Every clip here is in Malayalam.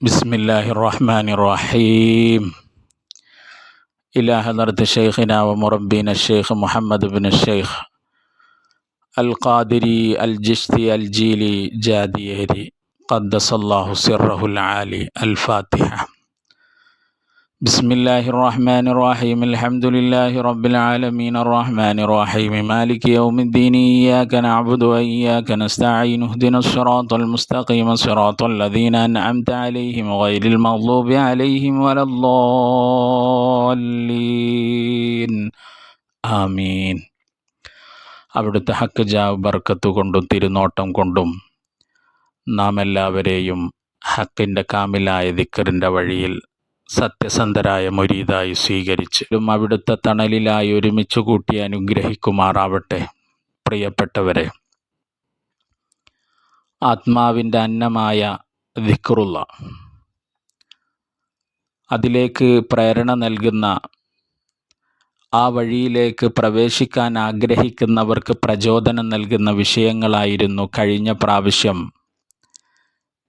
بسم الله الرحمن الرحيم إلى حضرة شيخنا ومربينا الشيخ محمد بن الشيخ القادري الجشتي الجيلي جاديري قدس الله سره العالي الفاتحة بسم الله الرحمن الرحيم الحمد لله رب العالمين الرحمن الرحيم مالك يوم الدين إياك نعبد وإياك نستعين اهدنا الصراط المستقيم صراط الذين أنعمت عليهم غير المغضوب عليهم ولا الضالين ആമീൻ അവിടുത്തെ ഹക്ക് ജാവ് ബർക്കത്ത് കൊണ്ടും തിരുനോട്ടം കൊണ്ടും നാം എല്ലാവരെയും ഹക്കിൻ്റെ കാമിലായ ദിക്കറിൻ്റെ വഴിയിൽ സത്യസന്ധരായ മുരീതായി സ്വീകരിച്ച് അവിടുത്തെ തണലിലായി ഒരുമിച്ച് കൂട്ടി അനുഗ്രഹിക്കുമാറാവട്ടെ പ്രിയപ്പെട്ടവരെ. ആത്മാവിന്റെ അന്നമായ ദിക്റുള്ള. അതിലേക്ക് പ്രേരണ നൽകുന്ന ആ വഴിയിലേക്ക് പ്രവേശിക്കാൻ ആഗ്രഹിക്കുന്നവർക്ക് പ്രചോദനം നൽകുന്ന വിഷയങ്ങളായിരുന്നു കഴിഞ്ഞ പ്രാവശ്യം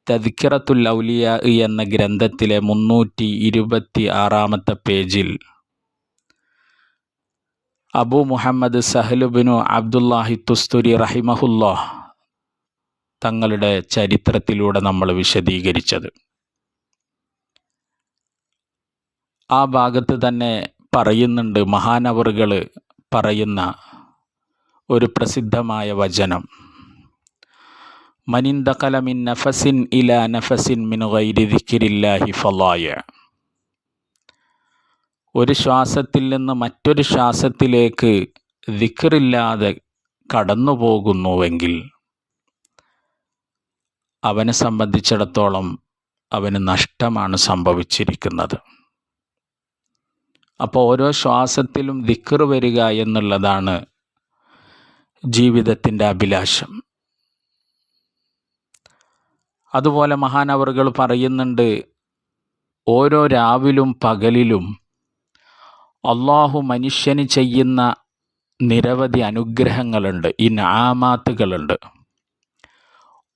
തദ്ക്കിറത്തുൽ ഔലിയ എന്ന ഗ്രന്ഥത്തിലെ മുന്നൂറ്റി ഇരുപത്തി ആറാമത്തെ പേജിൽ അബു മുഹമ്മദ് സഹലുബിനു അബ്ദുല്ലാഹി തുസ്തുരി റഹിമഹുല്ലാ തങ്ങളുടെ ചരിത്രത്തിലൂടെ നമ്മൾ വിശദീകരിച്ചത്. ആ ഭാഗത്ത് തന്നെ പറയുന്നുണ്ട് മഹാനവറുകൾ പറയുന്ന ഒരു പ്രസിദ്ധമായ വചനം. മനിന്തകല മിൻ നഫസിൻ ഇല നഫസിൻ മിൻ ഗൈരി ദിക്കിരില്ലാഹി ഫലായ ഒരു ശ്വാസത്തിൽ നിന്ന് മറ്റൊരു ശ്വാസത്തിലേക്ക് ദിക്കറില്ലാതെ കടന്നു പോകുന്നുവെങ്കിൽ അവനെ സംബന്ധിച്ചിടത്തോളം അവന് നഷ്ടമാണ് സംഭവിച്ചിരിക്കുന്നത്. അപ്പോൾ ഓരോ ശ്വാസത്തിലും ദിക്കറ് വരിക എന്നുള്ളതാണ് ജീവിതത്തിന്റെ അഭിലാഷം. അതുപോലെ മഹാനവറുകൾ പറയുന്നുണ്ട് ഓരോ രാവിലും പകലിലും അള്ളാഹു മനുഷ്യന് ചെയ്യുന്ന നിരവധി അനുഗ്രഹങ്ങളുണ്ട് ഈ നാമാത്തുകളുണ്ട്.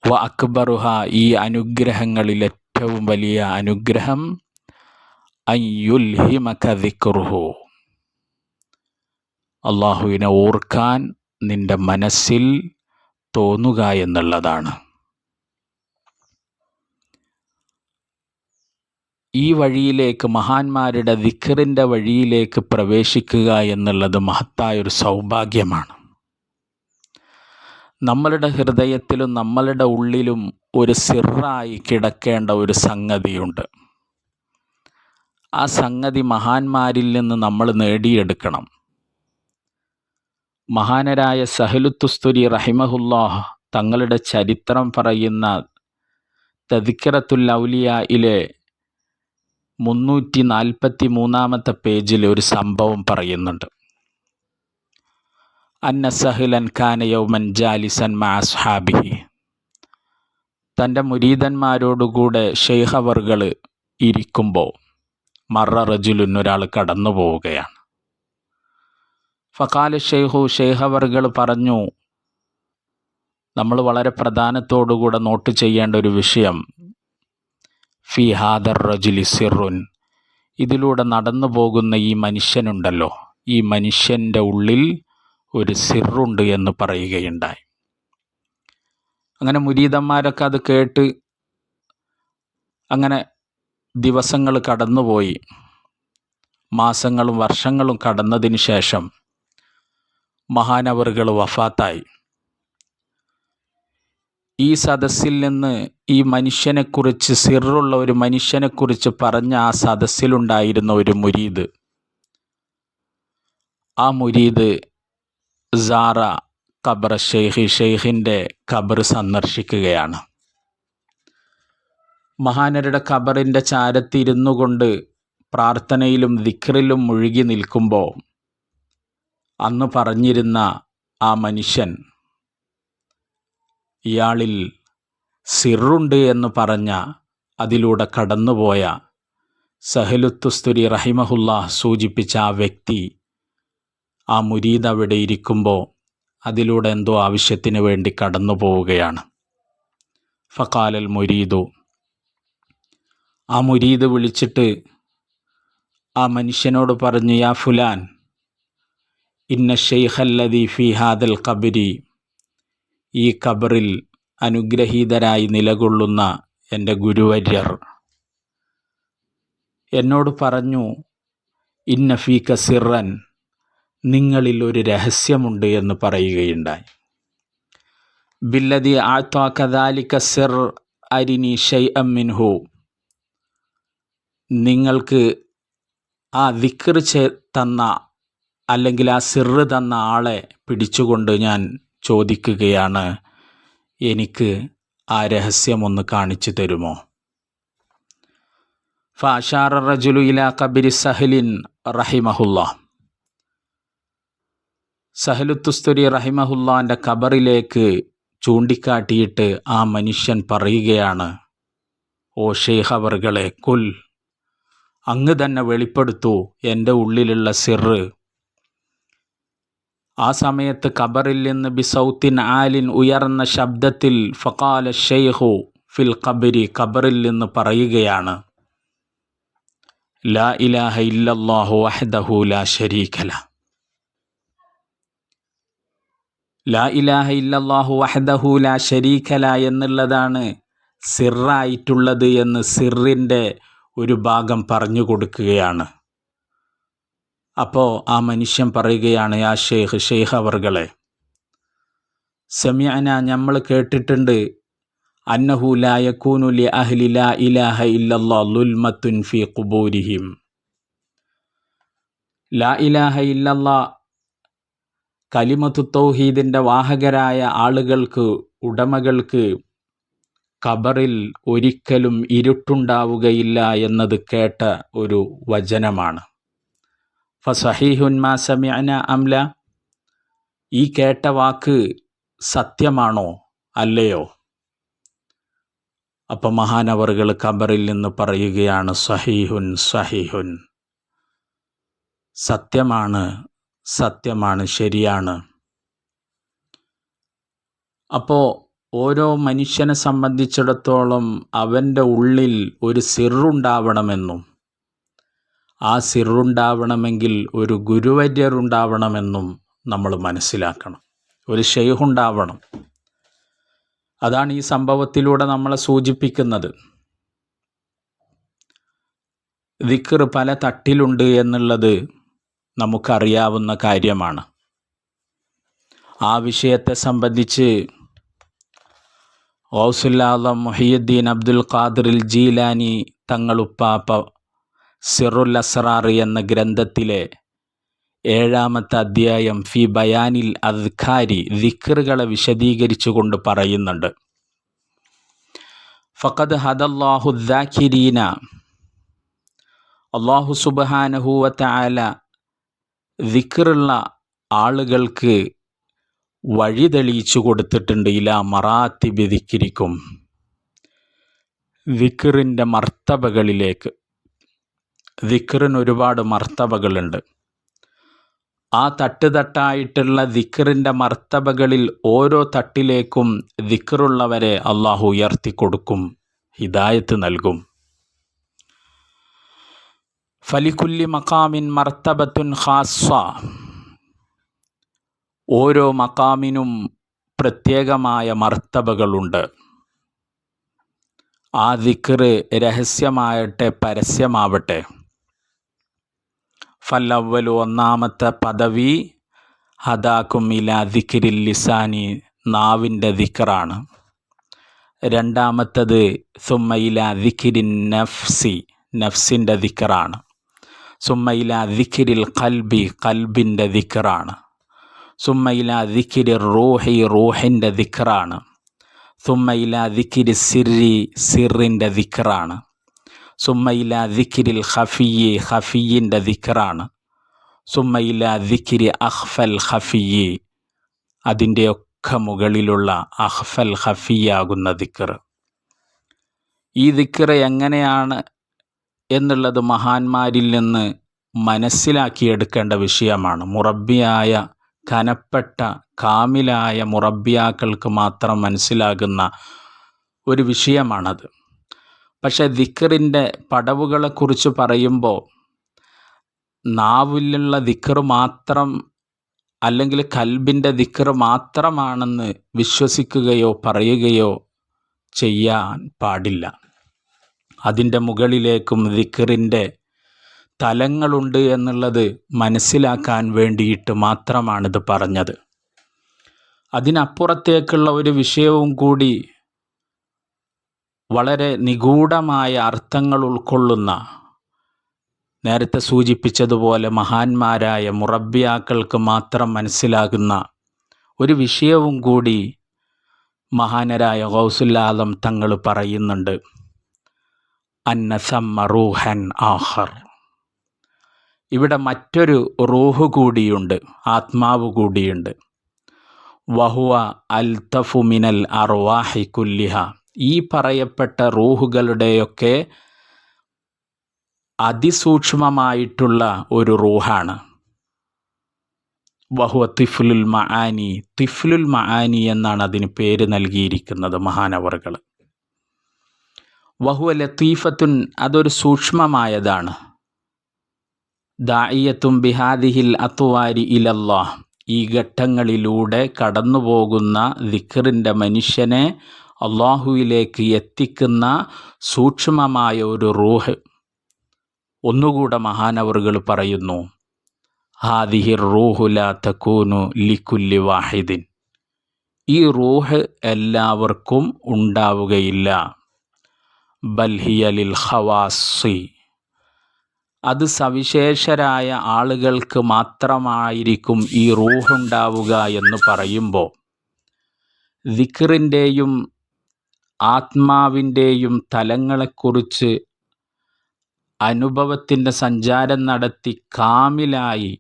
വ അക്ബറുഹ ഈ അനുഗ്രഹങ്ങളിൽ ഏറ്റവും വലിയ അനുഗ്രഹം അയ്യുൽഹിമക്കതിക്കുറുഹു അള്ളാഹുവിനെ ഓർക്കാൻ നിന്റെ മനസ്സിൽ തോന്നുക എന്നുള്ളതാണ്. ഈ വഴിയിലേക്ക് മഹാന്മാരുടെ ദിഖറിന്റെ വഴിയിലേക്ക് പ്രവേശിക്കുക എന്നുള്ളത് മഹത്തായൊരു സൗഭാഗ്യമാണ്. നമ്മളുടെ ഹൃദയത്തിലും നമ്മളുടെ ഉള്ളിലും ഒരു സിറായി കിടക്കേണ്ട ഒരു സംഗതിയുണ്ട്. ആ സംഗതി മഹാന്മാരിൽ നിന്ന് നമ്മൾ നേടിയെടുക്കണം. മഹാനരായ സഹലുത്തുസ്തുരി റഹിമഹുല്ലാഹ് തങ്ങളുടെ ചരിത്രം പറയുന്ന തദിക്കറത്തുൽ ഔലിയയിലെ മുന്നൂറ്റി നാൽപ്പത്തി മൂന്നാമത്തെ പേജിൽ ഒരു സംഭവം പറയുന്നുണ്ട്. അന്ന സഹിലൻ ഖാന യൗമൻ ജാലിസൻ മാസ്ഹാബിഹി തന്റെ മുരീതന്മാരോടുകൂടെ ഷെയ്ഹവറുകൾ ഇരിക്കുമ്പോൾ മറ റജുലുൻ ഒരാൾ കടന്നു പോവുകയാണ്. ഫക്കാല ഷെയ്ഹു ഷെയ്ഹവറുകൾ പറഞ്ഞു നമ്മൾ വളരെ പ്രധാനത്തോടുകൂടെ നോട്ട് ചെയ്യേണ്ട ഒരു വിഷയം ഫി ഹാദർ റജുലി സിറുൻ. ഇതിലൂടെ നടന്നു പോകുന്ന ഈ മനുഷ്യനുണ്ടല്ലോ. ഈ മനുഷ്യന്റെ ഉള്ളിൽ ഒരു സിറുണ്ട് എന്ന് പറയുകയുണ്ടായി. അങ്ങനെ മുരീതന്മാരൊക്കെ അത് കേട്ട് അങ്ങനെ ദിവസങ്ങൾ കടന്നുപോയി. മാസങ്ങളും വർഷങ്ങളും കടന്നതിന് ശേഷം മഹാനവറുകൾ വഫാത്തായി. ഈ സദസ്സിൽ നിന്ന് ഈ മനുഷ്യനെക്കുറിച്ച് സിറുള്ള ഒരു മനുഷ്യനെക്കുറിച്ച് പറഞ്ഞ ആ സദസ്സിലുണ്ടായിരുന്ന ഒരു മുരീദ്. ആ മുരീദ് സാറ ഖബർ ഷെയ്ഖ് ഷെയ്ഖിന്റെ ഖബർ സന്ദർശിക്കുകയാണ്. മഹാനരുടെ ഖബറിന്റെ ചാരത്തിരുന്നു കൊണ്ട് പ്രാർത്ഥനയിലും ദിക്റിലും മുഴുകി നിൽക്കുമ്പോൾ അന്ന് പറഞ്ഞിരുന്ന ആ മനുഷ്യൻ ഇയാളിൽ സിറുണ്ട് എന്ന് പറഞ്ഞ അതിലൂടെ കടന്നുപോയ സഹലുത്തുസ്തുരി റഹിമഹുല്ല സൂചിപ്പിച്ച ആ വ്യക്തി ആ മുരീദ് അവിടെ ഇരിക്കുമ്പോൾ അതിലൂടെ എന്തോ ആവശ്യത്തിന് വേണ്ടി കടന്നു പോവുകയാണ് ഫക്കാലൽ മുരീദു. ആ മുരീദ് വിളിച്ചിട്ട് ആ മനുഷ്യനോട് പറഞ്ഞു യാ ഫുലാൻ ഇന്ന ഷെയ്ഖല്ലദി ഫി ഹാദൽ കബരി ഈ കബറിൽ അനുഗ്രഹീതരായി നിലകൊള്ളുന്ന എന്റെ ഗുരുവര്യർ. എന്നോട് പറഞ്ഞു ഇന്ന സിറൻ നിങ്ങളിൽ ഒരു രഹസ്യമുണ്ട് എന്ന് പറയുകയുണ്ടായി. ബില്ലതി ആത്വാക്കദാലിക സിർ അരിനി ഷൈ അമ്മിൻഹു നിങ്ങൾക്ക് ആ ദിക്കർ തന്ന അല്ലെങ്കിൽ ആ സിറ് തന്ന ആളെ പിടിച്ചുകൊണ്ട് ഞാൻ ചോദിക്കുകയാണ്. എനിക്ക് ആ രഹസ്യമൊന്ന് കാണിച്ചു തരുമോ? ഫാഷാർ റജുലു ഇല കബിരി സഹലിൻ റഹിമഹുല്ല. സഹലുത്തുസ്തുരി റഹിമഹുല്ലാന്റെ കബറിലേക്ക് ചൂണ്ടിക്കാട്ടിയിട്ട് ആ മനുഷ്യൻ പറയുകയാണ് ഓ ഷെയ്ഹവറുകളെ കുൽ അങ്ങ് തന്നെ വെളിപ്പെടുത്തൂ എന്റെ ഉള്ളിലുള്ള സിറ് ആ സമയത്ത് ഖബറിൽ നിന്ന് ബിസൗത്തിൻ ആലിൻ ഉയർന്ന ശബ്ദത്തിൽ ഫക്കാല ഷെയ്ഹു ഫിൽ ഖബരി ഖബറിൽ നിന്ന് പറയുകയാണ് ലാ ഇലാഹ ഇല്ലല്ലാഹു വഹ്ദഹു ലാ ഷരീഖല ലാ. ഇലാഹ ഇല്ലല്ലാഹു വഹ്ദഹു ലാ ഷരീഖല എന്നുള്ളതാണ് സിറായിട്ടുള്ളത് എന്ന് സിറിന്റെ ഒരു ഭാഗം പറഞ്ഞു കൊടുക്കുകയാണ്. അപ്പോൾ ആ മനുഷ്യൻ പറയുകയാണ് ആ ഷെയ്ഖ് ഷെയ്ഖ് അവർകളെ സെമിയന നമ്മൾ കേട്ടിട്ടുണ്ട് അന്നഹു ലാ യക്കൂനു ലി അഹ്ലി ലാ ഇലാഹ ഇല്ലല്ലാ ലുൽമത്തുൻ ഫി ഖുബൂരിഹിം. ലാ ഇലാഹ ഇല്ലല്ലാ കലിമത്തു തൗഹീദിന്റെ വാഹകരായ ആളുകൾക്ക് ഉടമകൾക്ക് ഖബറിൽ ഒരിക്കലും ഇരുട്ടുണ്ടാവുകയില്ല എന്നത് കേട്ട ഒരു വചനമാണ്. ഫസഹീഹുൻ മാ അംല ഈ കേട്ട വാക്ക് സത്യമാണോ? അല്ലയോ? അപ്പം മഹാനവറുകൾ കബറിൽ നിന്ന് പറയുകയാണ് സഹീഹുൻ സഹീഹുൻ. സത്യമാണ് സത്യമാണ് ശരിയാണ്. അപ്പോൾ ഓരോ മനുഷ്യനെ സംബന്ധിച്ചിടത്തോളം അവന്റെ ഉള്ളിൽ ഒരു സിറുണ്ടാവണമെന്നും ആ സിറുണ്ടാവണമെങ്കിൽ ഒരു ഗുരുവര്യർ ഉണ്ടാവണമെന്നും നമ്മൾ മനസ്സിലാക്കണം. ഒരു ഷെയ്ഹുണ്ടാവണം. അതാണ് ഈ സംഭവത്തിലൂടെ നമ്മളെ സൂചിപ്പിക്കുന്നത്. ദിക്കർ പല തട്ടിലുണ്ട് എന്നുള്ളത് നമുക്കറിയാവുന്ന കാര്യമാണ്. ആ വിഷയത്തെ സംബന്ധിച്ച് ഓസുല്ലാദം മുഹിയുദ്ദീൻ അബ്ദുൽ ഖാദിറിൽ ജീലാനി തങ്ങളുപ്പാപ്പ സിറുൽ എന്ന ഗ്രന്ഥത്തിലെ ഏഴാമത്തെ അധ്യായം ഫി ബയാനിൽ അദ്ഖാരി ദിക്റുകളെ വിശദീകരിച്ചുകൊണ്ട് പറയുന്നുണ്ട്. ഫഖദ് ഹദല്ലാഹു ദാഖിരീന അള്ളാഹു സുബഹാനഹൂവത്തായ ദിക്റുള്ള ആളുകൾക്ക് വഴി തെളിയിച്ചു കൊടുത്തിട്ടുണ്ട്. ഇല മറാത്തിബി ദിക്കിരിക്കും വിക്റിന്റെ മർത്തബകളിലേക്ക്. ദിക്കറിന് ഒരുപാട് മർത്തബകളുണ്ട് ആ തട്ട് തട്ടായിട്ടുള്ള ദിക്കറിന്റെ മർത്തബകളിൽ ഓരോ തട്ടിലേക്കും ദിക്കറുള്ളവരെ അള്ളാഹു ഉയർത്തി കൊടുക്കും ഹിദായത്ത് നൽകും. ഫലിക്കുല്ലി മക്കാമിൻ മർത്തബത്തുൻ ഖാസ്വ ഓരോ മക്കാമിനും പ്രത്യേകമായ മർത്തബകളുണ്ട് ആ ദിക്കറ് രഹസ്യമാകട്ടെ പരസ്യമാവട്ടെ. ഫല്ലവ്വലു ഒന്നാമത്തെ പദവി ഹദാക്കും ഇല ദിക്കിരിൽ ലിസാനി നാവിന്റെ ദിക്കറാണ് രണ്ടാമത്തത് സുമ്മയില ദിക്കിരിൻ നഫ്സി നഫ്സിന്റെ ദിക്കറാണ് സുമ്മയില ദിക്കിരിൽ കൽബി കൽബിന്റെ ദിക്കറാണ് സുമ്മയില ദിക്കിരി റൂഹി റൂഹിന്റെ ദിക്കറാണ് സുമ്മയില ദിക്കിരി സിറി സിറിന്റെ ദിക്കറാണ് സുമ്മയില ദിക്കിരിൽ ഖഫിയെ ഖഫിയിന്റെ ദിക്കറാണ് സുമ്മയില ദിക്കിരി അഹ്ഫൽ ഖഫിയി അതിന്റെയൊക്കെ മുകളിലുള്ള അഹ്ഫൽ ഖഫിയാകുന്ന ദിക്കർ ഈ ദിക്കർ എങ്ങനെയാണ് എന്നുള്ളത് മഹാന്മാരിൽ നിന്ന് മനസ്സിലാക്കിയെടുക്കേണ്ട വിഷയമാണ്. മുറബിയായ കനപ്പെട്ട കാമിലായ മുറബിയാക്കൾക്ക് മാത്രം മനസ്സിലാകുന്ന ഒരു വിഷയമാണത്. പക്ഷെ ദിക്കറിന്റെ പടവുകളെക്കുറിച്ച് പറയുമ്പോൾ നാവിലുള്ള ദിക്കറ് മാത്രം അല്ലെങ്കിൽ കൽബിന്റെ ദിക്കറ് മാത്രമാണെന്ന് വിശ്വസിക്കുകയോ പറയുകയോ ചെയ്യാൻ പാടില്ല. അതിന്റെ മുകളിലേക്കും ദിക്കറിന്റെ തലങ്ങളുണ്ട് എന്നുള്ളത് മനസ്സിലാക്കാൻ വേണ്ടിയിട്ട് മാത്രമാണിത് പറഞ്ഞത്. അതിനപ്പുറത്തേക്കുള്ള ഒരു വിഷയവും കൂടി വളരെ നിഗൂഢമായ അർത്ഥങ്ങൾ ഉൾക്കൊള്ളുന്ന നേരത്തെ സൂചിപ്പിച്ചതുപോലെ മഹാന്മാരായ മുറബ്ബിയാക്കൾക്ക് മാത്രം മനസ്സിലാകുന്ന ഒരു വിഷയവും കൂടി മഹാനരായ ഗൗസുല്ലാദം തങ്ങൾ പറയുന്നുണ്ട്. അന്നസമ്മ റൂഹൻ ആഹർ. ഇവിടെ മറ്റൊരു റൂഹ് കൂടിയുണ്ട് ആത്മാവ് കൂടിയുണ്ട്. വഹുവ അൽതഫു മിനൽ അർവാഹി കുല്ലിഹ. ഈ പറയപ്പെട്ട റൂഹുകളുടെയൊക്കെ അതിസൂക്ഷ്മമായിട്ടുള്ള ഒരു റൂഹാണ്. വഹുവ തിഫ്ലുൽ മഹാനി തിഫ്ലുൽ മഹാനി എന്നാണ് അതിന് പേര് നൽകിയിരിക്കുന്നത് മഹാനവറുകൾ. വഹുവ ലത്തീഫത്തുൻ അതൊരു സൂക്ഷ്മമായതാണ്. ദായിയത്തും ബിഹാദിഹിൽ അത്തുവാരി ഇലല്ലാഹ്. ഈ ഘട്ടങ്ങളിലൂടെ കടന്നുപോകുന്ന ദിക്കറിന്റെ മനുഷ്യനെ അള്ളാഹുവിലേക്ക് എത്തിക്കുന്ന സൂക്ഷ്മമായ ഒരു റൂഹ്. ഒന്നുകൂടെ മഹാനവറുകൾ പറയുന്നു ഹാദിഹിർ റൂഹുല തക്കൂനു ലിക്കുല്ലി വാഹിദിൻ. ഈ റൂഹ് എല്ലാവർക്കും ഉണ്ടാവുകയില്ല. ബൽഹിയലിൽ ഹവാസി അത് സവിശേഷരായ ആളുകൾക്ക് മാത്രമായിരിക്കും ഈ റൂഹുണ്ടാവുക എന്ന് പറയുമ്പോൾ ദിക്റിന്റെയും ആത്മാവിന്റെയും തലങ്ങളെക്കുറിച്ച് അനുഭവത്തിന്റെ സഞ്ചാരം നടത്തി കാമിലായി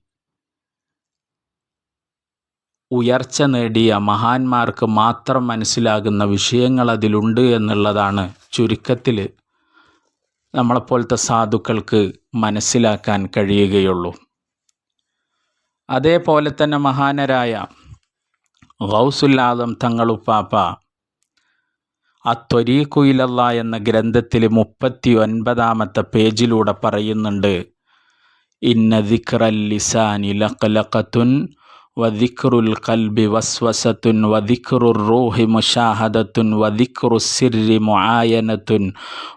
ഉയർച്ച നേടിയ മഹാന്മാർക്ക് മാത്രം മനസ്സിലാകുന്ന വിഷയങ്ങൾ അതിലുണ്ട് എന്നുള്ളതാണ് ചുരുക്കത്തിൽ നമ്മളെപ്പോലത്തെ സാധുക്കൾക്ക് മനസ്സിലാക്കാൻ കഴിയുകയുള്ളൂ. അതേപോലെ തന്നെ മഹാനരായ ഗൗസുല്ലാദം തങ്ങളുപ്പാപ്പ അത്തൊരീക്കുയിലല്ല എന്ന ഗ്രന്ഥത്തിൽ മുപ്പത്തി ഒൻപതാമത്തെ പേജിലൂടെ പറയുന്നുണ്ട്. ഇന്ന ദിക്റൽ ലിസാനി ലഖലഖത്തുൻ വദിക്റുൽ കൽബി വസ്വസത്തുൻ വദിക്റുർ റൂഹി മുഷാഹദത്തുൻ വദിഖ്റു സിറി മുആയനത്തുൻ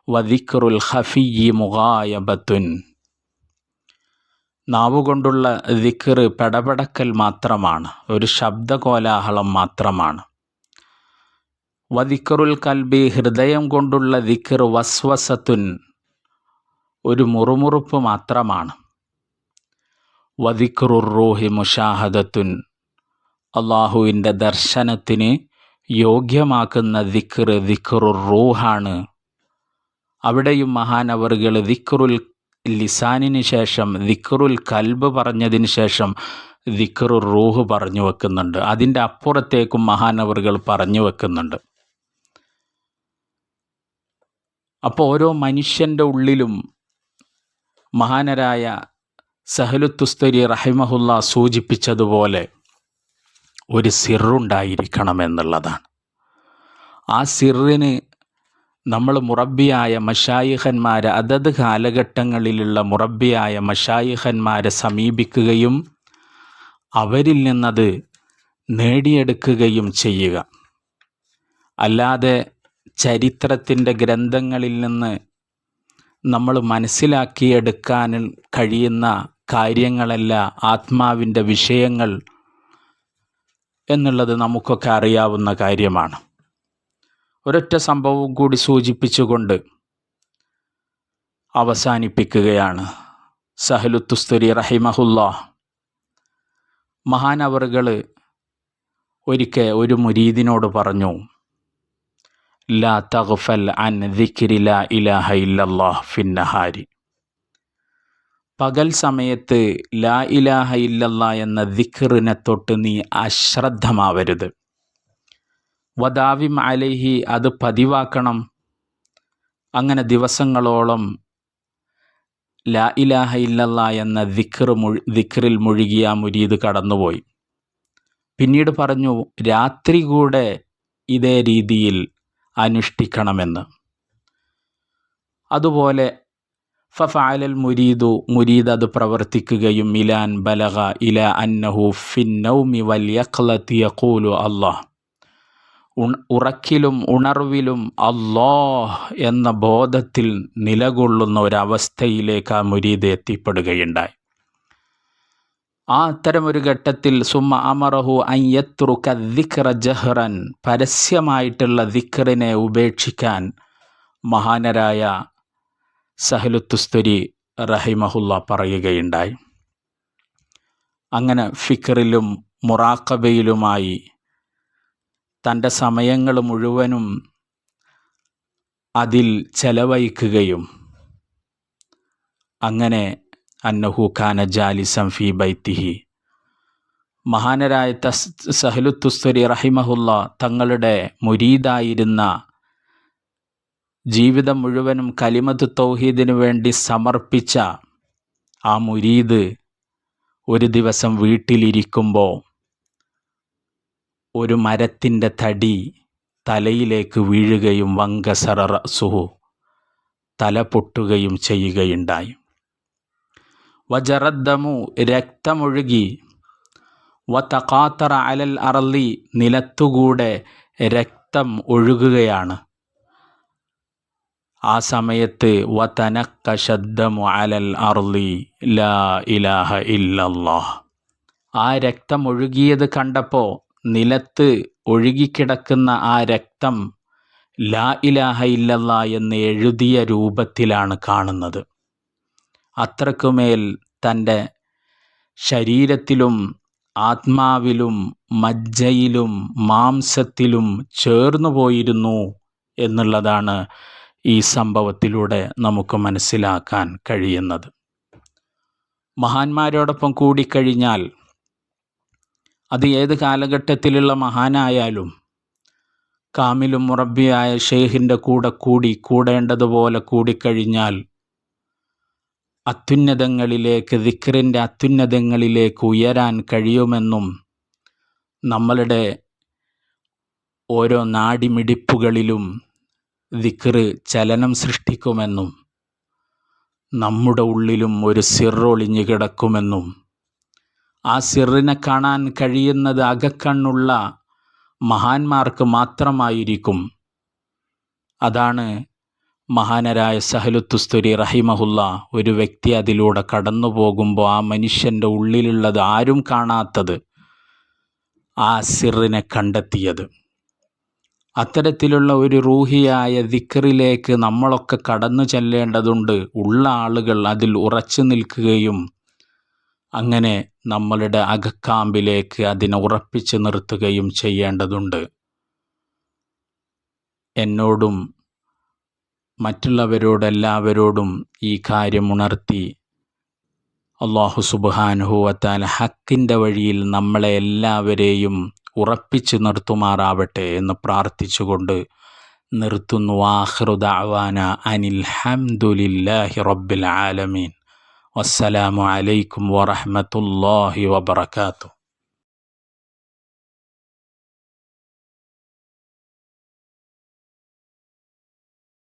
വദിഖ്റുൽ ഖഫിയി മുഗായബത്തുൻ. നാവുകൊണ്ടുള്ള ദിക്ർ പെടപെടക്കൽ മാത്രമാണ് ഒരു ശബ്ദകോലാഹലം മാത്രമാണ്. വദിക്കറുൽ കൽബി ഹൃദയം കൊണ്ടുള്ള ദിക്കർ വസ്വസത്തുൻ ഒരു മുറുമുറുപ്പ് മാത്രമാണ്. വദിക്കറുർ റൂഹി മുഷാഹദത്തുൻ അള്ളാഹുവിന്റെ ദർശനത്തിന് യോഗ്യമാക്കുന്ന ദിക്കർ ദിക്കറുർ റൂഹാണ്. അവിടെയും മഹാനവറുകൾ ദിക്കറുൽ ലിസാനിന് ശേഷം ദിക്കറുൽ കൽബ് പറഞ്ഞതിന് ശേഷം ദിക്കറുർ റൂഹ് പറഞ്ഞു വെക്കുന്നുണ്ട്. അതിന്റെ അപ്പുറത്തേക്കും മഹാനവറുകൾ പറഞ്ഞു വെക്കുന്നുണ്ട്. അപ്പോൾ ഓരോ മനുഷ്യന്റെ ഉള്ളിലും മഹാനരായ സഹലുത്തുസ്തരി റഹിമഹുല്ല സൂചിപ്പിച്ചതുപോലെ ഒരു സിറുണ്ടായിരിക്കണം എന്നുള്ളതാണ് ആ സിറിന് നമ്മൾ മുറബിയായ മഷായിഹന്മാരെ അതത് കാലഘട്ടങ്ങളിലുള്ള മുറബിയായ മഷായിഹന്മാരെ സമീപിക്കുകയും അവരിൽ നിന്നത് നേടിയെടുക്കുകയും ചെയ്യുക. അല്ലാതെ ചരിത്രത്തിന്റെ ഗ്രന്ഥങ്ങളിൽ നിന്ന് നമ്മൾ മനസ്സിലാക്കിയെടുക്കാൻ കഴിയുന്ന കാര്യങ്ങളല്ല ആത്മാവിന്റെ വിഷയങ്ങൾ എന്നുള്ളത് നമുക്കൊക്കെ അറിയാവുന്ന കാര്യമാണ്. ഒരൊറ്റ സംഭവം കൂടി സൂചിപ്പിച്ചുകൊണ്ട് അവസാനിപ്പിക്കുകയാണ്. സഹലുത്തുസ്തുരി റഹിമഹുല്ല മഹാനവറുകൾ ഒരിക്കൽ ഒരു മുരീദിനോട് പറഞ്ഞു ലാ തഗ്ഫൽ അൻ ദിക്രി ലാ ഇലാഹ ഇല്ലല്ലാഹ് ഫിന്നഹാരി പകൽ സമയത്ത് ലാ ഇലാഹ ഇല്ലല്ലാ എന്ന ദിക്റിനെ തൊട്ട് നീ അശ്രദ്ധമാവരുത്. വദാവിം അലൈഹി അത് പതിവാക്കണം. അങ്ങനെ ദിവസങ്ങളോളം ലാ ഇലാഹ ഇല്ലല്ലാ എന്ന ദിക്ർ മുഴു ദിക്റിൽ മുഴുകിയ മുരീദ് കടന്നുപോയി. പിന്നീട് പറഞ്ഞു രാത്രി കൂടെ ഇതേ രീതിയിൽ അനുഷ്ഠിക്കണമെന്ന്. അതുപോലെ ഫഫാലൽ മുരീദു മുരീദ് അത് പ്രവർത്തിക്കുകയും ഇലാൻ ബലഹ ഇല അന്നഹു ഫിന്നൗമി വൽ അള്ളാഹ് അല്ലാഹ്. ഉറക്കിലും ഉണർവിലും അള്ളാഹ് എന്ന ബോധത്തിൽ നിലകൊള്ളുന്ന ഒരവസ്ഥയിലേക്ക് ആ മുരീദ് എത്തിപ്പെടുകയുണ്ടായി. ആ അത്തരമൊരു ഘട്ടത്തിൽ സുമ അമറഹു അയ്യത്രു ദിക്ര ജഹ്റൻ പരസ്യമായിട്ടുള്ള ദിക്റിനെ ഉപേക്ഷിക്കാൻ മഹാനരായ സഹലുത്തുസ്തുരി റഹിമഹുല്ല പറയുകയുണ്ടായി. അങ്ങനെ ഫിക്കറിലും മുറാക്കബയിലുമായി തന്റെ സമയങ്ങൾ മുഴുവനും അതിൽ ചെലവഴിക്കുകയും അങ്ങനെ അന്നഹു ഖാന ജാലിസം ഫി ബൈത്തിഹി. മഹാനരായ തസ് സഹലുത്തുസ്തരി റഹിമഹുല്ല തങ്ങളുടെ മുരീദായിരുന്ന ജീവിതം മുഴുവനും കലിമത്ത് തൗഹീദിനു വേണ്ടി സമർപ്പിച്ച ആ മുരീദ് ഒരു ദിവസം വീട്ടിലിരിക്കുമ്പോൾ ഒരു മരത്തിന്റെ തടി തലയിലേക്ക് വീഴുകയും വങ്കസറ സുഹു തല പൊട്ടുകയും ചെയ്യുകയുണ്ടായി. വജറദ്ദമു രക്തമൊഴുകി. വതഖാത്തറ അലൽ അറലി നിലത്തുകൂടെ രക്തം ഒഴുകുകയാണ്. ആ സമയത്ത് വതനക്ക ശബ്ദമു അലൽ അർലി ലാ ഇലാഹ ഇല്ലല്ലാഹ്. ആ രക്തം ഒഴുകിയത് കണ്ടപ്പോൾ നിലത്ത് ഒഴുകിക്കിടക്കുന്ന ആ രക്തം ലാ ഇലാഹ ഇല്ലല്ല എന്ന് എഴുതിയ രൂപത്തിലാണ് കാണുന്നത്. അത്രക്കുമേൽ തന്റെ ശരീരത്തിലും ആത്മാവിലും മജ്ജയിലും മാംസത്തിലും ചേർന്നു പോയിരുന്നു എന്നുള്ളതാണ് ഈ സംഭവത്തിലൂടെ നമുക്ക് മനസ്സിലാക്കാൻ കഴിയുന്നത്. മഹാന്മാരോടൊപ്പം കൂടിക്കഴിഞ്ഞാൽ അത് ഏത് കാലഘട്ടത്തിലുള്ള മഹാനായാലും കാമിലും മുറബിയായ ഷെയ്ഖിന്റെ കൂടെ കൂടി കൂടേണ്ടതുപോലെ കൂടിക്കഴിഞ്ഞാൽ അത്യുന്നതങ്ങളിലേക്ക് ദിക്റിന്റെ അത്യുന്നതങ്ങളിലേക്ക് ഉയരാൻ കഴിയുമെന്നും നമ്മളുടെ ഓരോ നാടിമിടിപ്പുകളിലും ദിക്റ് ചലനം സൃഷ്ടിക്കുമെന്നും നമ്മുടെ ഉള്ളിലും ഒരു സിറൊളിഞ്ഞു കിടക്കുമെന്നും ആ സിറിനെ കാണാൻ കഴിയുന്നത് അകക്കണ്ണുള്ള മഹാന്മാർക്ക് മാത്രമായിരിക്കും. അതാണ് മഹാനരായ സഹലുത്തുസ്തുരി റഹിമഹുല്ല ഒരു വ്യക്തി അതിലൂടെ കടന്നു പോകുമ്പോൾ ആ മനുഷ്യന്റെ ഉള്ളിലുള്ളത് ആരും കാണാത്തത് ആ സിറിനെ കണ്ടെത്തിയത്. അത്തരത്തിലുള്ള ഒരു റൂഹിയായ ദിക്കറിലേക്ക് നമ്മളൊക്കെ കടന്നു ചെല്ലേണ്ടതുണ്ട്. ഉള്ള ആളുകൾ അതിൽ ഉറച്ചു നിൽക്കുകയും അങ്ങനെ നമ്മളുടെ അകക്കാമ്പിലേക്ക് അതിനെ ഉറപ്പിച്ചു നിർത്തുകയും ചെയ്യേണ്ടതുണ്ട്. എന്നോടും മറ്റുള്ളവരോടെല്ലാവരോടും ഈ കാര്യം ഉണർത്തി അള്ളാഹു സുബാനുഹുവത്താൽ ഹക്കിന്റെ വഴിയിൽ നമ്മളെ എല്ലാവരെയും ഉറപ്പിച്ചു നിർത്തുമാറാവട്ടെ എന്ന് പ്രാർത്ഥിച്ചുകൊണ്ട് നിർത്തുന്നു. ആഹ്റുദാവാന അനിൽ ഹംദുലില്ലാഹി റബ്ബിൽ ആലമീൻ. വസ്സലാമു അലൈക്കും വറഹമത്തല്ലാഹി വബർക്കാത്തു